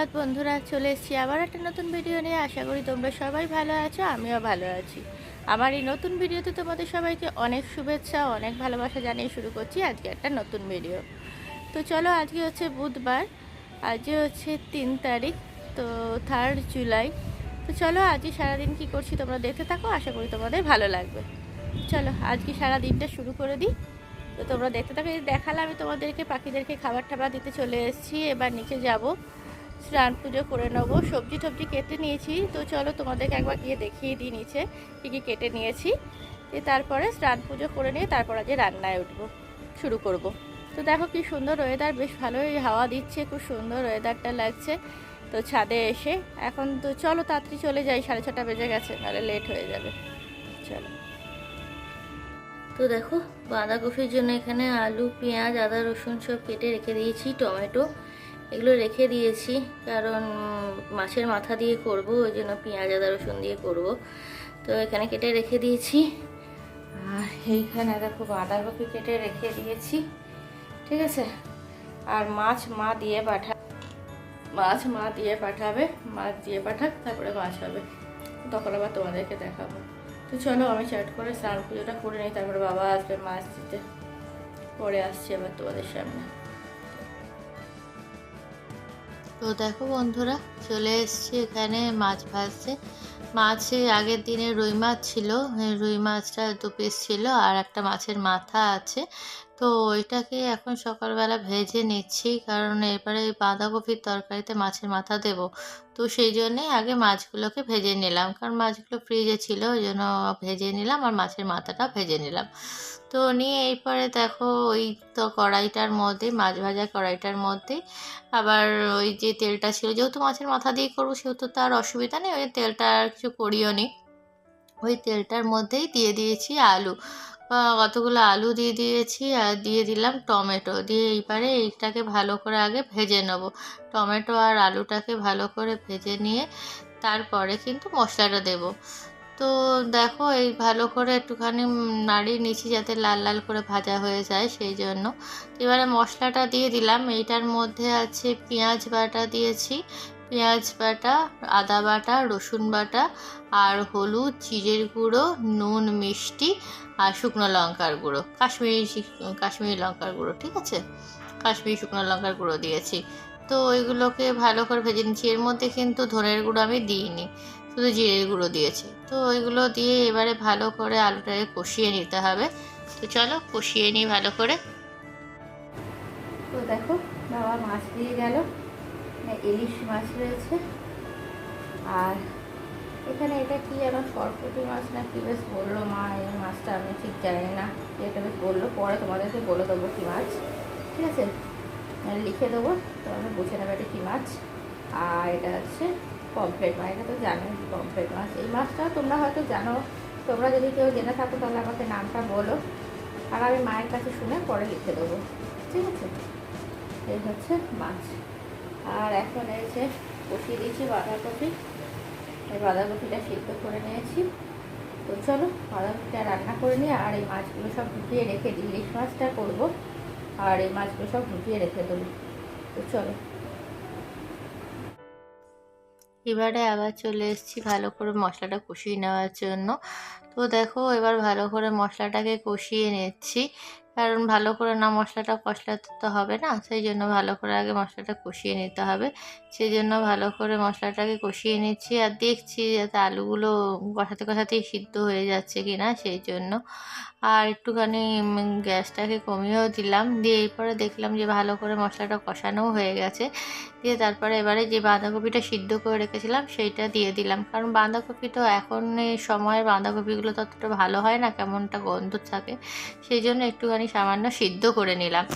সুপ্রভাত বন্ধুরা, চলে এসেছি আবার একটা নতুন ভিডিও নিয়ে। আশা করি তোমরা সবাই ভালো আছো, আমিও ভালো আছি। আমার এই নতুন ভিডিওতে তোমাদের সবাইকে অনেক শুভেচ্ছা, অনেক ভালোবাসা জানিয়ে শুরু করছি আজকে একটা নতুন ভিডিও তো চলো, আজকে হচ্ছে বুধবার আজকে হচ্ছে তিন তারিখ, তো থার্ড জুলাই তো চলো, আজকে সারাদিন কি করছি তোমরা দেখতে থাকো, আশা করি তোমাদের ভালো লাগবে। চলো, আজকে সারা দিনটা শুরু করে দিই। তো তোমরা দেখতে থাকো দেখালে আমি তোমাদেরকে, পাখিদেরকে খাবার টাবার দিতে চলে এসেছি, এবার নিচে যাব। স্নান পুজো করে নেব। সবজি টবজি কেটে নিয়েছি। তো চলো তোমাদেরকে একবার গিয়ে দেখিয়ে দিই নিচে কী কী কেটে নিয়েছি। তারপরে স্নান পুজো করে নিয়ে তারপর আজকে রান্নায় উঠবো, শুরু করব। তো দেখো কি সুন্দর ওয়েদার বেশ ভালোই হাওয়া দিচ্ছে, খুব সুন্দর ওয়েদারটা লাগছে। তো ছাদে এসে, এখন তো চলো তাড়াতাড়ি চলে যাই, সাড়ে ছটা বেজে গেছে তাহলে লেট হয়ে যাবে। চলো। তো দেখো, বাঁধাকপির জন্য এখানে আলু, পেঁয়াজ, আদা, রসুন সব কেটে রেখে দিয়েছি, টমেটো। এগুলো রেখে দিয়েছি, কারণ মাছের মাথা দিয়ে করব, ওই জন্য পেঁয়াজ, আদা, রসুন দিয়ে করব। তো এখানে কেটে রেখে দিয়েছি। আর এইখানে দেখো বাঁধাকপি কেটে রেখে দিয়েছি। ঠিক আছে? আর মাছ মা দিয়ে পাঠা, মাছ মা দিয়ে পাঠাবে, মাছ দিয়ে পাঠাক, তারপরে মাছ হবে। তখন আবার তোমাদেরকে দেখাবো। তো চলো, আমি চ্যাট করে স্নান পুজোটা করে নিই, তারপরে বাবা আসবে মাছ দিতে। পরে আসছি আবার তোমাদের সামনে। তো দেখো বন্ধুরা চলে এসছি এখানে মাছ ভাজতে। মাছে আগের দিনে রুই মাছ ছিল। রুই মাছটা দু পিস ছিল আর একটা মাছের মাথা আছে। তো ওইটাকে এখন সকালবেলা ভেজে নিচ্ছি কারণ এবারে বাঁধাকপির তরকারিতে মাছের মাথা দেব। তো সেই জন্যে আগে মাছগুলোকে ভেজে নিলাম কারণ মাছগুলো ফ্রিজে ছিল, ওই জন্য ভেজে নিলাম আর মাছের মাথাটা ভেজে নিলাম। তো নিয়ে এরপরে দেখো ওই তো কড়াইটার মধ্যে, মাছ ভাজা কড়াইটার মধ্যে আবার ওই যে তেলটা ছিল, যেহেতু মাছের মাথা দিয়ে করব সেহেতু তার অসুবিধা নেই, ওই তেলটা কিছু করিও নি। ওই তেলটার মধ্যেই দিয়ে দিয়েছি আলু। কতগুলো আলু দিয়ে দিয়েছি আর দিয়ে দিলাম টমেটো। দিয়ে এইবারে এইটাকে ভালো করে আগে ভেজে নেব। টমেটো আর আলুটাকে ভালো করে ভেজে নিয়ে তারপরে কিন্তু মশলাটা দেব। তো দেখো এই ভালো করে একটুখানি নাড়িয়ে নিচ্ছি যাতে লাল লাল করে ভাজা হয়ে যায় সেই জন্য। এবারে মশলাটা দিয়ে দিলাম। এইটার মধ্যে আছে পেঁয়াজ বাটা দিয়েছি। পেঁয়াজ বাটা, আদা বাটা, রসুন বাটা আর হলুদ, জিরের গুঁড়ো, নুন, মিষ্টি আর শুকনো লঙ্কার গুঁড়ো। কাশ্মীরি কাশ্মীরি লঙ্কার গুঁড়ো, ঠিক আছে? কাশ্মীরি শুকনো লঙ্কার গুঁড়ো দিয়েছি। তো ওইগুলোকে ভালো করে ভেজে নিচ্ছি এর মধ্যে কিন্তু ধনের গুঁড়ো আমি দিইনি, শুধু জিরের গুঁড়ো দিয়েছি। তো ওইগুলো দিয়ে এবারে ভালো করে আলুটাকে কষিয়ে নিতে হবে। তো চলো কষিয়ে নিই ভালো করে। তো দেখো, বাবা মাছ দিয়ে গেল। ইলিশ মাছ রয়েছে। আর এখানে এটা কি যেন সরস্বতী মাছ না কি বেশ বলল মা, এই মাছটা আমি ঠিক জানি না। এটা বেশ বলল, পরে তোমাদেরকে বলে দেবো কী মাছ। ঠিক আছে? লিখে দেবো তোমরা বুঝে নেবে এটা কী মাছ। আর এটা হচ্ছে পমফ্রেট মাছ, এটা তো জানো পমফ্রেট মাছ। এই মাছটা তোমরা হয়তো জানো, তোমরা যদি কেউ জেনে থাকো তাহলে আমাকে নামটা বলো। আর আমি মায়ের কাছে শুনে পরে লিখে দেবো। ঠিক আছে? এই হচ্ছে মাছ। আর এখন যে কষিয়ে দিয়েছি বাঁধাকপি। এই বাঁধাকপিটা সিদ্ধ করে নিয়েছি। তো চলো, বাঁধাকপিটা রান্না করে নিই আর এই মাছগুলো সব ঢুকিয়ে রেখে দিই। ইলিশ মাছটা করব আর এই মাছগুলো সব ঢুকিয়ে রেখে দেবো। তো চলো। এবারে আবার চলে এসেছি ভালো করে মশলাটা কষিয়ে নেওয়ার জন্য। তো দেখো, এবার ভালো করে মশলাটাকে কষিয়ে নিচ্ছি। কারণ ভালো করে না মশলাটা কষলাতে তো হবে না, সেই জন্য ভালো করে আগে মশলাটা কষিয়ে নিতে হবে। সেই জন্য ভালো করে মশলাটাকে কষিয়ে নিচ্ছি আর দেখছি যাতে আলুগুলো কষাতে কষাতেই সিদ্ধ হয়ে যাচ্ছে কি না সেই জন্য। আর একটুখানি গ্যাসটাকে কমিয়েও দিলাম, দিয়ে এরপরে দেখলাম যে ভালো করে মশলাটা কষানোও হয়ে গেছে। দিয়ে তারপরে এবারে যে বাঁধাকপিটা সিদ্ধ করে রেখেছিলাম সেইটা দিয়ে দিলাম। কারণ বাঁধাকপি তো এখন সময়ের, বাঁধাকপিগুলো ততটা ভালো হয় না, কেমনটা গন্ধ থাকে। সেই জন্য একটুখানি সামান্য সিদ্ধ করে নিলাম।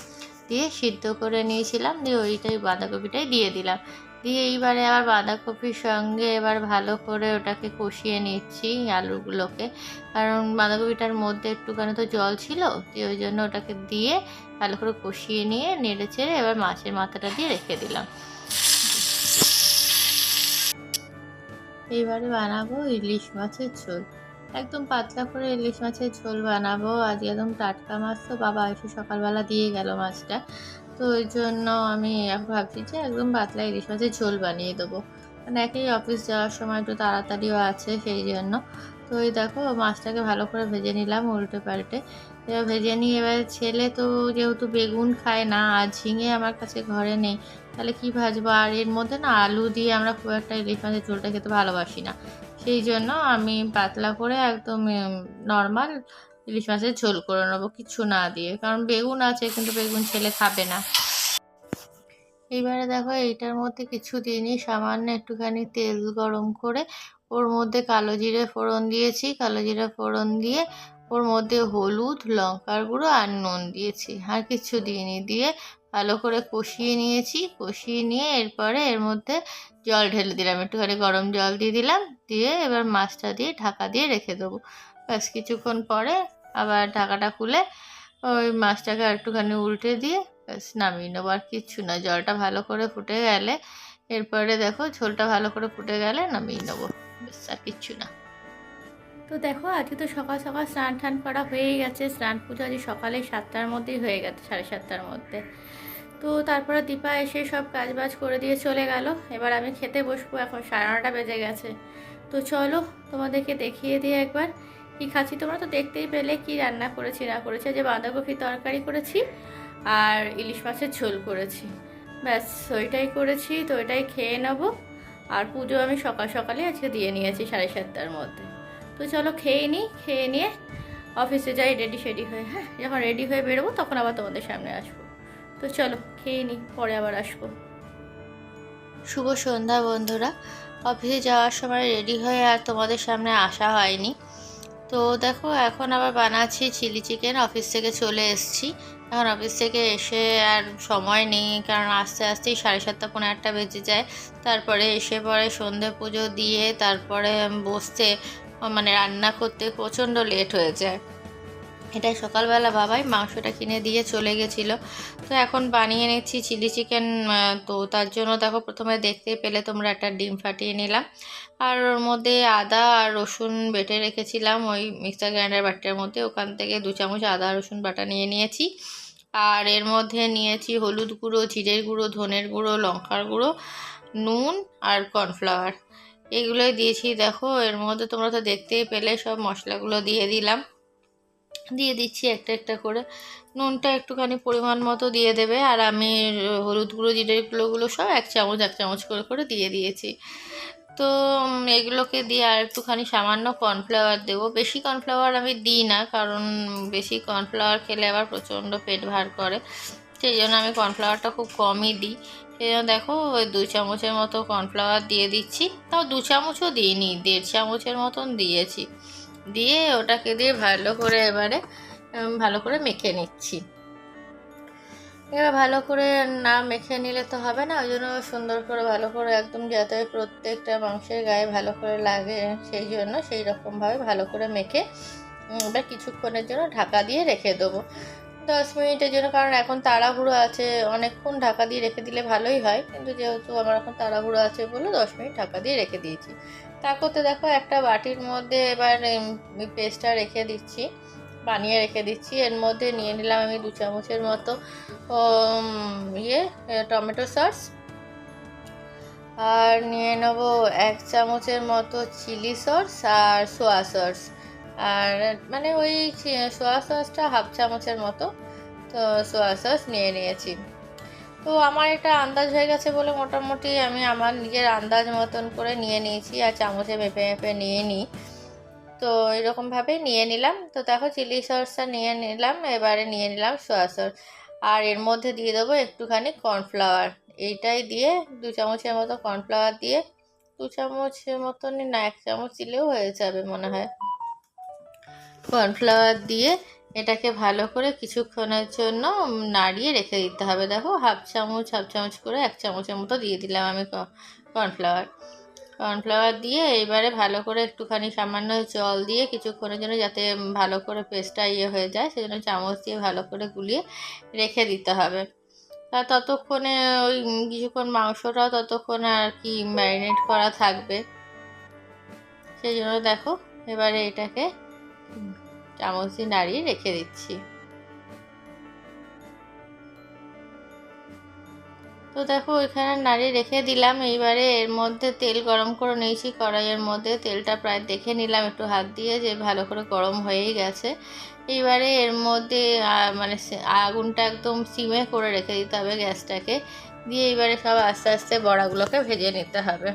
দিয়ে সিদ্ধ করে নিয়েছিলাম, দিয়ে ওইটাই বাঁধাকপিটাই দিয়ে দিলাম। দিয়ে এইবারে আবার বাঁধাকপির সঙ্গে এবার ভালো করে ওটাকে কষিয়ে নিচ্ছি আলুগুলোকে। কারণ বাঁধাকপিটার মধ্যে একটুখানি তো জল ছিল, দিয়ে ওই জন্য ওটাকে দিয়ে ভালো করে কষিয়ে নিয়ে নেড়ে চেড়ে এবার মাছের মাথাটা দিয়ে রেখে দিলাম। এবারে বানাবো ইলিশ মাছের ঝোল। একদম পাতলা করে ইলিশ মাছের ঝোল বানাবো। আজ একদম টাটকা মাছ তো বাবা এসে সকালবেলা দিয়ে গেল মাছটা। তো ওই জন্য আমি ভাবছি যে একদম পাতলা ইলিশ মাছের ঝোল বানিয়ে দেবো। মানে একই অফিস যাওয়ার সময় একটু তাড়াতাড়িও আছে সেই জন্য। তো ওই দেখো মাছটাকে ভালো করে ভেজে নিলাম উল্টে পাল্টে। এবার ভেজে নিয়ে এবার ছেলে তো যেহেতু বেগুন খায় না, আর ঝিঙে আমার কাছে ঘরে নেই, তাহলে কি ভাজবো? আর এর মধ্যে না আলু দিয়ে আমরা খুব একটা ইলিশ মাছের ঝোলটা খেতে ভালোবাসি না। সেই জন্য আমি পাতলা করে একদম নর্মাল ইলিশ মাছের ঝোল করে নেব, কিছু না দিয়ে। কারণ বেগুন আছে, কিন্তু বেগুন ছেলে খাবে না। এইবারে দেখো, এইটার মধ্যে কিছু দিনই সামান্য একটুখানি তেল গরম করে ওর মধ্যে কালো জিরে ফোড়ন দিয়েছি। কালো জিরে ফোড়ন দিয়ে ওর মধ্যে হলুদ, লঙ্কার গুঁড়ো আর নুন দিয়েছি। আর কিছু দিইনি, দিয়ে ভালো করে কষিয়ে নিয়েছি, কষিয়ে নিয়ে এরপরে এর মধ্যে জল ঢেলে দিলাম। একটুখানি গরম জল দিয়ে দিলাম, দিয়ে এবার মাছটা দিয়ে ঢাকা দিয়ে রেখে দেবো। ব্যাস কিছুক্ষণ পরে আবার ঢাকাটা খুলে ওই মাছটাকে একটুখানি উল্টে দিয়ে ব্যাস নামিয়ে নেব। আর কিচ্ছু না, জলটা ভালো করে ফুটে গেলে এরপরে দেখো ঝোলটা ভালো করে ফুটে গেলে নামিয়ে নেব। ব্যাস আর কিচ্ছু না। তো দেখো আজকে তো সকাল সকাল স্নান টান করা হয়েই গেছে। স্নান পুজো আজ সকালে সাতটার মধ্যেই হয়ে গেছে, সাড়ে সাতটার মধ্যে। তো তারপরে দীপা এসে সব কাজ বাজ করে দিয়ে চলে গেল। এবার আমি খেতে বসবো, এখন সাড়ে নটা বেজে গেছে। তো চলো তোমাদেরকে দেখিয়ে দিই একবার কি খাচ্ছি। তোমরা তো দেখতেই পেলে কি রান্না করেছি, না করেছি। যে বাঁধাকপি তরকারি করেছি আর ইলিশ মাছের ঝোল করেছি। ব্যাস, ওইটাই করেছি। তো ওইটাই খেয়ে নেব। আর পুজো আমি সকাল সকালে আজকে দিয়ে নিয়েছি সাড়ে সাতটার মধ্যে। তো চলো খেয়ে নিই, খেয়ে নিয়ে অফিসে যাই রেডি শেডি হয়ে। হ্যাঁ যখন রেডি হয়ে বেরোবো তখন আবার তোমাদের সামনে আসব। তো চলো, খেয়ে নিই পরে আবার আসব। শুভ সন্ধ্যা বন্ধুরা। অফিসে যাওয়ার সময় রেডি হয়ে আর তোমাদের সামনে আসা হয়নি। তো দেখো, এখন আবার বানাচ্ছি চিলি চিকেন, অফিস থেকে চলে এসেছি। এখন অফিস থেকে এসে আর সময় নেই, কারণ আস্তে আস্তেই সাড়ে সাতটা পনেরো আটটা বেজে যায়। তারপরে এসে পরে সন্ধে পুজো দিয়ে তারপরে বসতে মানে রান্না করতে প্রচণ্ড লেট হয়ে যায়। এটাই সকালবেলা বাবাই মাংসটা কিনে দিয়ে চলে গেছিল। তো এখন বানিয়ে নিচ্ছি চিলি চিকেন তো তার জন্য দেখো প্রথমে দেখতে পেলে তোমরা একটা ডিম ফাটিয়ে নিলাম। আর ওর মধ্যে আদা আর রসুন বেটে রেখেছিলাম ওই মিক্সার গ্রাইন্ডার বাটির মধ্যে। ওখান থেকে দু চামচ আদা রসুন বাটা নিয়ে নিয়েছি। আর এর মধ্যে নিয়েছি হলুদ গুঁড়ো, জিরের গুঁড়ো, ধনের গুঁড়ো, লঙ্কার গুঁড়ো, নুন আর কর্নফ্লাওয়ার। এগুলোই দিয়েছি। দেখো এর মধ্যে তোমরা তো দেখতেই পেলে সব মশলাগুলো দিয়ে দিলাম। দিয়ে দিচ্ছি একটা একটা করে। নুনটা একটুখানি পরিমাণ মতো দিয়ে দেবে আর আমি হলুদ গুঁড়ো জিরের গুঁড়োগুলো সব এক চামচ এক চামচ করে করে দিয়ে দিয়েছি। তো এগুলোকে দিয়ে আর একটুখানি সামান্য কর্নফ্লাওয়ার দেবো। বেশি কর্নফ্লাওয়ার আমি দিই না, কারণ বেশি কর্নফ্লাওয়ার খেলে আবার প্রচণ্ড পেট ভার করে। সেই জন্য আমি কর্নফ্লাওয়ারটা খুব কমই দিই। সেই জন্য দেখো, ওই দু চামচের মতো কর্নফ্লাওয়ার দিয়ে দিচ্ছি। তাও দু চামচও দিইনি, দেড় চামচের মতন দিয়েছি। দিয়ে ওটাকে দিয়ে ভালো করে এবারে ভালো করে মেখে নিচ্ছি। এবার ভালো করে না মেখে নিলে তো হবে না, ওই জন্য সুন্দর করে ভালো করে একদম যাতে প্রত্যেকটা মাংসের গায়ে ভালো করে লাগে সেই জন্য সেই রকমভাবে ভালো করে মেখে এবার কিছুক্ষণের জন্য ঢাকা দিয়ে রেখে দেবো। দশ মিনিটের জন্য, কারণ এখন তাড়াহুড়ো আছে, অনেকক্ষণ ঢাকা দিয়ে রেখে দিলে ভালোই হয়। কিন্তু যেহেতু আমার এখন তাড়াহুড়ো আছে বলে দশ মিনিট ঢাকা দিয়ে রেখে দিয়েছি। তারপরে দেখো একটা বাটির মধ্যে এবার পেস্টটা রেখে দিচ্ছি, বানিয়ে রেখে দিচ্ছি। এর মধ্যে নিয়ে নিলাম আমি দু চামচের মতো ইয়ে টমেটো সস। আর নিয়ে নেব এক চামচের মতো চিলি সস আর সোয়া সস। আর মানে ওই সোয়া সসটা হাফ চামচের মতো। তো সোয়া সস নিয়ে নিয়েছি। তো আমার এটা আন্দাজ হয়ে গেছে বলে মোটামুটি আমি আমার নিজের আন্দাজ মতন করে নিয়ে নিয়েছি আর চামচে মেপে মেপে নিয়ে নিই। তো এরকমভাবেই নিয়ে নিলাম। তো দেখো চিলি সসটা নিয়ে নিলাম, এবারে নিয়ে নিলাম সোয়া সস। আর এর মধ্যে দিয়ে দেবো একটুখানি কর্নফ্লাওয়ার। এইটাই দিয়ে দু চামচের মতো কর্নফ্লাওয়ার দিয়ে, দু চামচের মতনই না, এক চামচ দিলেও হয়ে যাবে মনে হয়। কর্নফ্লাওয়ার দিয়ে এটাকে ভালো করে কিছুক্ষণের জন্য নাড়িয়ে রেখে দিতে হবে। দেখো, হাফ চামচ হাফ চামচ করে এক চামচের মতো দিয়ে দিলাম আমি কর্নফ্লাওয়ার। কর্নফ্লাওয়ার দিয়ে এবারে ভালো করে একটুখানি সামান্য জল দিয়ে কিছুক্ষণের জন্য যাতে ভালো করে পেস্টটা ইয়ে হয়ে যায়, সেজন্য চামচ দিয়ে ভালো করে গুলিয়ে রেখে দিতে হবে। তা ততক্ষণে ওই কিছুক্ষণ মাংসটাও ততক্ষণে আর কি ম্যারিনেট করা থাকবে। সেই জন্য দেখো, এবারে এটাকে চামচ দিয়ে নাড়িয়ে রেখে দিচ্ছি। তো দেখো ওইখানে নাড়ি রেখে দিলাম। এইবারে এর মধ্যে তেল গরম করে নিয়েছি। কড়াইয়ের মধ্যে তেলটা প্রায় দেখে নিলাম একটু হাত দিয়ে যে ভালো করে গরম হয়েই গেছে। এইবারে এর মধ্যে মানে আগুনটা একদম সিমে করে রেখে দিতে হবে গ্যাসটাকে। দিয়ে এইবারে সব আস্তে আস্তে বড়াগুলোকে ভেজে নিতে হবে।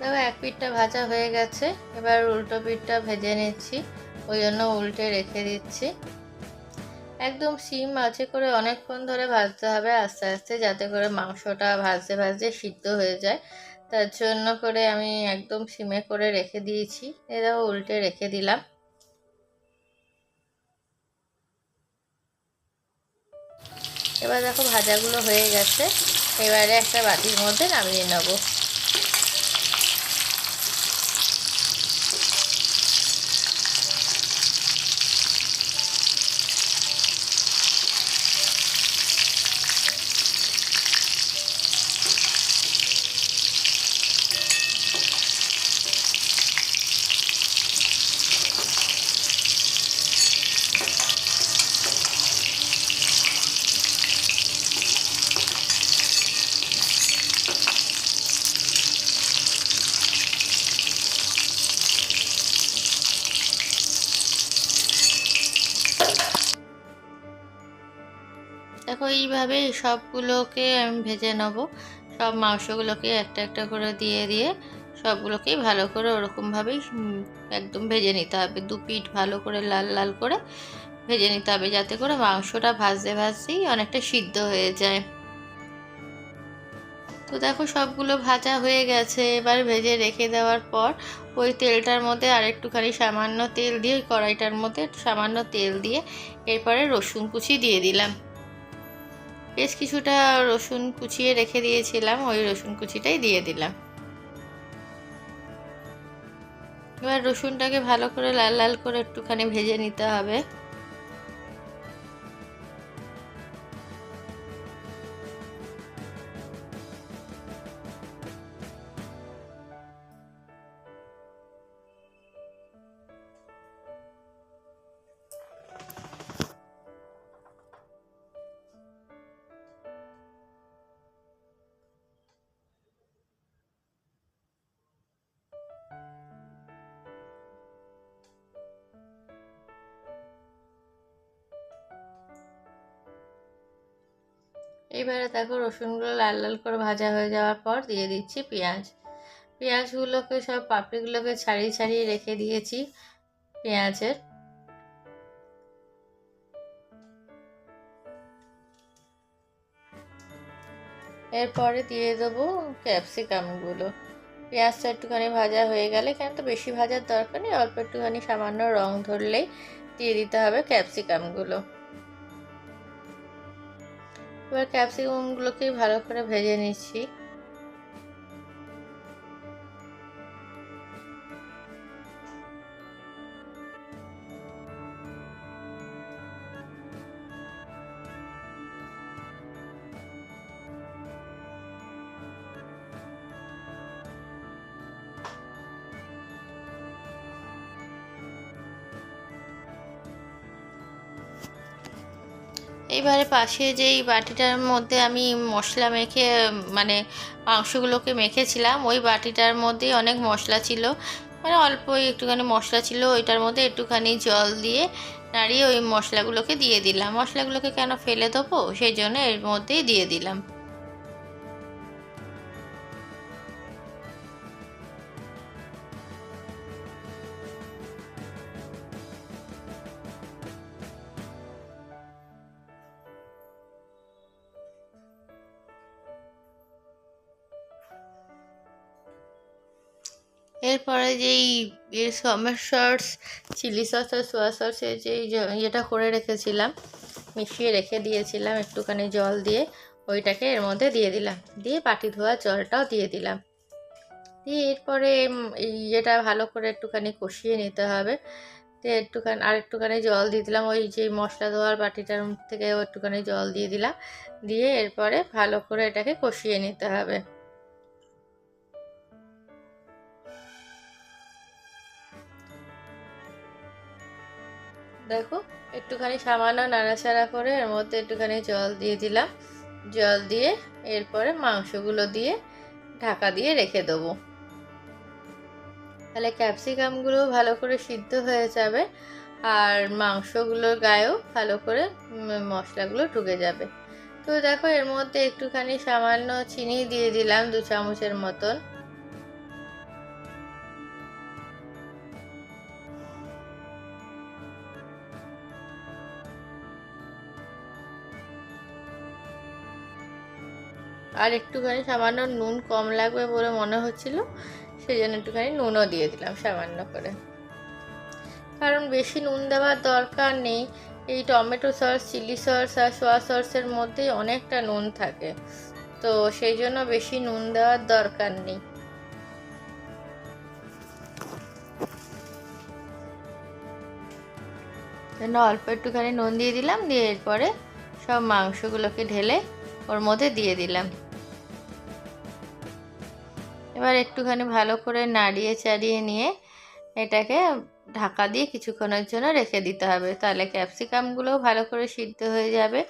দেখো, এক পিঠটা ভাজা হয়ে গেছে। এবার উল্টো পিঠটা ভেজে নিচ্ছি। ওই জন্য উল্টে রেখে দিচ্ছি। একদম সিম আছে করে অনেকক্ষণ ধরে ভাজতে হবে আস্তে আস্তে, যাতে করে মাংসটা ভাজতে ভাজতে সিদ্ধ হয়ে যায়। তার জন্য করে আমি একদম সিমে করে রেখে দিয়েছি। এরা উল্টে রেখে দিলাম। এবার দেখো, ভাজাগুলো হয়ে গেছে। এবারে একটা বাটির মধ্যে নামিয়ে নেব। এইভাবে সবগুলোকে আমি ভেজে নেব। সব মাংসগুলোকে একটা একটা করে দিয়ে দিয়ে সবগুলোকেই ভালো করে ওরকমভাবেই একদম ভেজে নিতে হবে। দু পিঠ ভালো করে লাল লাল করে ভেজে নিতে হবে যাতে করে মাংসটা ভাজতে, ভাজতেই অনেকটা সিদ্ধ হয়ে যায়। তো দেখো সবগুলো ভাজা হয়ে গেছে। এবার ভেজে রেখে দেওয়ার পর ওই তেলটার মধ্যে আর একটুখানি সামান্য তেল দিয়ে ওই কড়াইটার মধ্যে সামান্য তেল দিয়ে এরপরে রসুন কুচি দিয়ে দিলাম। বেশ কিছুটা রসুন কুচিয়ে রেখে দিয়েছিলাম, ওই রসুন কুচিটাই দিয়ে দিলাম। এবার রসুনটাকে ভালো করে লাল লাল করে একটুখানি ভেজে নিতে হবে। এবারে দেখো রসুনগুলো লাল লাল করে ভাজা হয়ে যাওয়ার পর দিয়ে দিচ্ছি পেঁয়াজ। পেঁয়াজগুলোকে সব পাপড়িগুলোকে ছাড়িয়ে ছাড়িয়ে রেখে দিয়েছি পেঁয়াজের। এরপরে দিয়ে দেবো ক্যাপসিকামগুলো। পেঁয়াজটা একটুখানি ভাজা হয়ে গেলে কেন তো বেশি ভাজার দরকার নেই, অল্প একটুখানি সামান্য রং ধরলেই দিয়ে দিতে হবে ক্যাপসিকামগুলো। এবার ক্যাপসিকামগুলোকে ভালো করে ভেজে নিচ্ছি। পাশে যেই বাটিটার মধ্যে আমি মশলা মেখে মানে মাংসগুলোকে মেখেছিলাম, ওই বাটিটার মধ্যেই অনেক মশলা ছিল। মানে অল্প একটুখানি মশলা ছিল, ওইটার মধ্যে একটুখানি জল দিয়ে নাড়িয়ে ওই মশলাগুলোকে দিয়ে দিলাম। মশলাগুলোকে কেন ফেলে দেবো? সেই জন্য এর মধ্যেই দিয়ে দিলাম। এরপরে যেই সমের সস চিলি সস আর সোয়া সসের যেই ইয়েটা করে রেখেছিলাম, মিশিয়ে রেখে দিয়েছিলাম একটুখানি জল দিয়ে, ওইটাকে এর মধ্যে দিয়ে দিলাম। দিয়ে পাটি ধোয়া জলটাও দিয়ে দিলাম। দিয়ে এরপরে ইয়েটা ভালো করে একটুখানি কষিয়ে নিতে হবে। দিয়ে একটুখানি, আর একটুখানি জল দিয়ে দিলাম। ওই যে মশলা ধোয়ার বাটিটার থেকে একটুখানি জল দিয়ে দিলাম। দিয়ে এরপরে ভালো করে এটাকে কষিয়ে নিতে হবে। দেখো, একটুখানি সামান্য নাড়াচাড়া করে এর মধ্যে একটুখানি জল দিয়ে দিলাম। জল দিয়ে এরপরে মাংসগুলো দিয়ে ঢাকা দিয়ে রেখে দেবো। তাহলে ক্যাপসিকামগুলো ভালো করে সিদ্ধ হয়ে যাবে আর মাংসগুলোর গায়েও ভালো করে মশলাগুলো ঢুকে যাবে। তো দেখো, এর মধ্যে একটুখানি সামান্য চিনি দিয়ে দিলাম দু চামচের মতন। আর একটুখানি সামান্য নুন কম লাগবে বলে মনে হচ্ছিল সেই জন্য একটুখানি নুনও দিয়ে দিলাম সামান্য করে। কারণ বেশি নুন দেওয়ার দরকার নেই, এই টমেটো সস, চিলি সস আর সোয়া সসের মধ্যেই অনেকটা নুন থাকে। তো সেই জন্য বেশি নুন দেওয়ার দরকার নেই। জন্য অল্প একটুখানি নুন দিয়ে দিলাম, দিয়ে এরপরে সব মাংসগুলোকে ঢেলে ওর মধ্যে দিয়ে দিলাম। এবার একটুখানি ভালো করে নাড়িয়ে চাড়িয়ে নিয়ে এটাকে ঢাকা দিয়ে কিছুক্ষণের জন্য রেখে দিতে হবে। তাহলে ক্যাপসিকামগুলোও ভালো করে সিদ্ধ হয়ে যাবে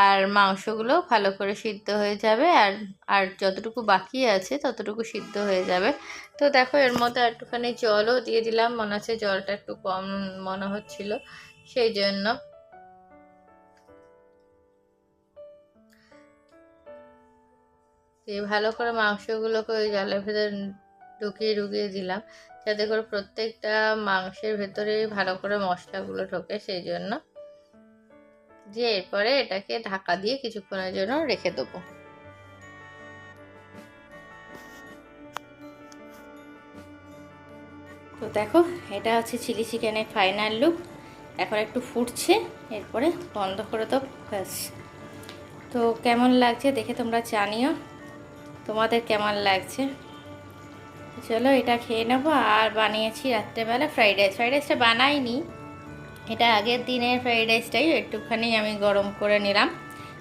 আর মাংসগুলোও ভালো করে সিদ্ধ হয়ে যাবে আর আর যতটুকু বাকি আছে ততটুকু সিদ্ধ হয়ে যাবে। তো দেখো এর মধ্যে একটুখানি জলও দিয়ে দিলাম। মনে হচ্ছে জলটা একটু কম মনে হচ্ছিল। সেই জন্য দিয়ে ভালো করে মাংসগুলোকে ওই জলের ভেতরে ঢুকিয়ে ঢুকিয়ে দিলাম। যাতে করে প্রত্যেকটা মাংসের ভেতরে ভালো করে মশলাগুলো ঢোকে সেই জন্য। দিয়ে এরপরে এটাকে ঢাকা দিয়ে কিছুক্ষণের জন্য রেখে দেবো। তো দেখো, এটা হচ্ছে চিলি চিকেনের ফাইনাল লুক। এখন একটু ফুটছে, এরপরে বন্ধ করে দেবো ব্যাস। তো কেমন লাগছে দেখে তোমরা জানিও। তোমাদের কেমন লাগছে? চলো এটা খেয়ে নেব, আর বানিয়েছি রাত্রেবেলা ফ্রাইড রাইস ফ্রাইড রাইসটা বানাইনি। এটা আগের দিনের ফ্রাইড রাইসটাই একটুখানি আমি গরম করে নিলাম।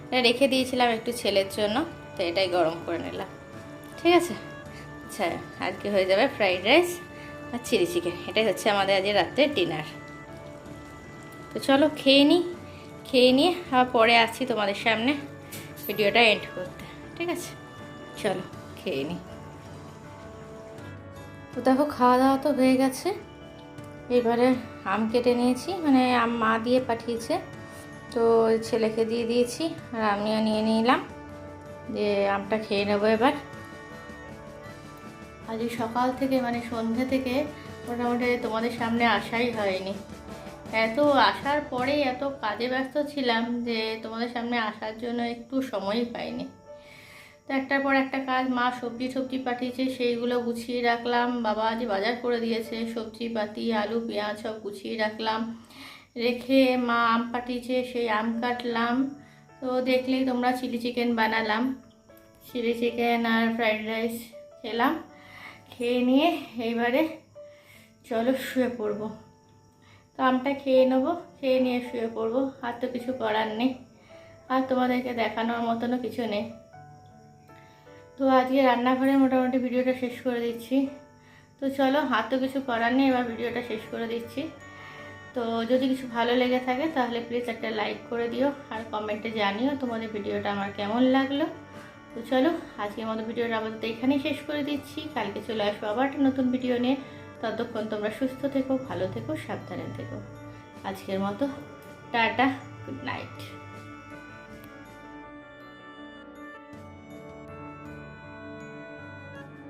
এটা রেখে দিয়েছিলাম একটু ছেলের জন্য, তো এটাই গরম করে নিলাম। ঠিক আছে? আচ্ছা আজকে হয়ে যাবে? ফ্রাইড রাইস আর চিলি চিকেন এটাই হচ্ছে আমাদের আজকে রাত্রের ডিনার তো চলো খেয়ে নিই খেয়ে নিয়ে আবার পরে আসছি তোমাদের সামনে ভিডিওটা এন্ড করতে। ঠিক আছে? চলো, খেয়ে নিই তো দেখো খাওয়া দাওয়া তো হয়ে গেছে। এবারে আম কেটে নিয়েছি মানে আম মা দিয়ে পাঠিয়েছে। তো ছেলেকে দিয়ে দিয়েছি, আর আমিও নিয়ে নিলাম। যে আমটা খেয়ে নেব এবার। আজ সকাল থেকে মানে সন্ধ্যে থেকে মোটামুটি তোমাদের সামনে আসাই হয়নি। এত আসার পরে এত কাজে ব্যস্ত ছিলাম যে তোমাদের সামনে আসার জন্য একটু সময় পাইনি। তো একটার পর একটা কাজ মা সবজি সবজি পাঠিয়েছে, সেইগুলো গুছিয়ে রাখলাম। বাবা আজ বাজার করে দিয়েছে, সবজি পাতি, আলু, পেঁয়াজ সব গুছিয়ে রাখলাম। রেখে মা আম পাঠিয়েছে, সেই আম কাটলাম। তো দেখলেই তোমরা চিলি চিকেন বানালাম। চিলি চিকেন আর ফ্রাইড রাইস খেলাম। খেয়ে নিয়ে এইবারে চলো শুয়ে পড়ব। তো আমটা খেয়ে নেব, খেয়ে নিয়ে শুয়ে পড়ব। আর তো কিছু করার নেই। আর তোমাদেরকে দেখানোর মতনও কিছু নেই। তো আজকে রান্নাঘরে মোটামুটি ভিডিওটা শেষ করে দিচ্ছি। তো চলো, আর তো কিছু করার নেই, এবার ভিডিওটা শেষ করে দিচ্ছি। তো যদি কিছু ভালো লেগে থাকে তাহলে প্লিজ একটা লাইক করে দিও, আর কমেন্টে জানিও তোমাদের ভিডিওটা আমার কেমন লাগল। তো চলো, আজকের মতো ভিডিওটা আপাতত এখানেই শেষ করে দিচ্ছি। কালকে চলে আসব আবার একটা নতুন ভিডিও নিয়ে। ততক্ষণ তোমরা সুস্থ থেকো, ভালো থেকো, সাবধানে থেকো। আজকের মতো, টাটা গুড নাইট